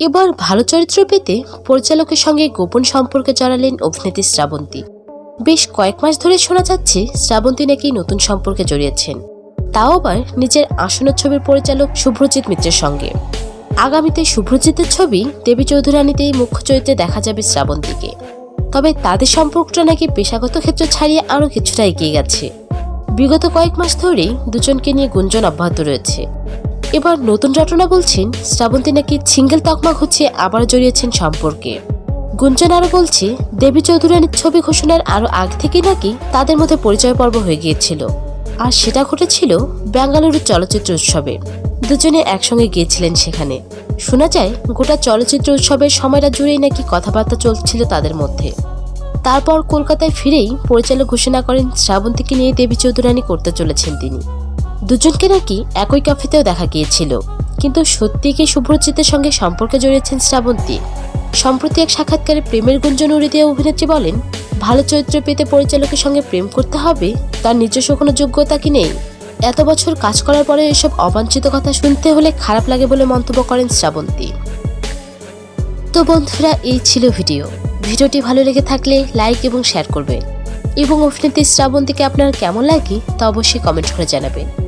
এবার ভালো চরিত্র পেতে পরিচালকের সঙ্গে গোপন সম্পর্কে জড়ালেন অভিনেত্রী শ্রাবন্তী। বেশ কয়েক মাস ধরে শোনা যাচ্ছে শ্রাবন্তী নাকি নতুন সম্পর্কে জড়িয়েছেন। তাও আবার নিজের আসন্ন ছবির পরিচালক শুভ্রজিৎ মিত্রের সঙ্গে। আগামীতে শুভ্রজিতের ছবি দেবী চৌধুরানীতেই মুখ্য চরিত্রে দেখা যাবে শ্রাবন্তীকে। তবে তাদের সম্পর্কটা নাকি পেশাগত ক্ষেত্র ছাড়িয়ে আরও কিছুটা এগিয়ে গেছে। বিগত কয়েক মাস ধরেই দুজনকে নিয়ে গুঞ্জন অব্যাহত রয়েছে। এবার নতুন রটনা বলছেন, শ্রাবন্তী নাকি সিঙ্গেল তকমা ঘুচিয়ে আবার জড়িয়েছেন সম্পর্কে। গুঞ্জন আরও বলছে, দেবী চৌধুরানীর ছবি ঘোষণার আরও আগ থেকে নাকি তাদের মধ্যে পরিচয় পর্ব হয়ে গিয়েছিল। আর সেটা ঘটেছিল বেঙ্গালুরু চলচ্চিত্র উৎসবে। দুজনে একসঙ্গে গিয়েছিলেন সেখানে। শোনা যায়, গোটা চলচ্চিত্র উৎসবের সময়টা জুড়েই নাকি কথাবার্তা চলছিল তাদের মধ্যে। তারপর কলকাতায় ফিরেই পরিচালক ঘোষণা করেন, শ্রাবন্তীকে নিয়ে দেবী চৌধুরানী করতে চলেছেন তিনি। দুজনকে নাকি একই ক্যাফেতেও দেখা গিয়েছিল। কিন্তু সত্যি কি শুভ্রজিতের সঙ্গে সম্পর্কে জড়িয়েছেন শ্রাবন্তী? সম্প্রতি এক সাক্ষাৎকারে প্রেমের গুঞ্জন উড়ে দিয়ে অভিনেত্রী বলেন, ভালো চরিত্র পেতে পরিচালকের সঙ্গে প্রেম করতে হবে? তার নিজস্ব কোনো যোগ্যতা কি নেই? এত বছর কাজ করার পরে এসব অবাঞ্ছিত কথা শুনতে হলে খারাপ লাগে বলে মন্তব্য করেন শ্রাবন্তী। তো বন্ধুরা, এই ছিল ভিডিও। ভিডিওটি ভালো লেগে থাকলে লাইক এবং শেয়ার করবেন। এবং অভিনেত্রী শ্রাবন্তীকে আপনার কেমন লাগে তা অবশ্যই কমেন্ট করে জানাবেন।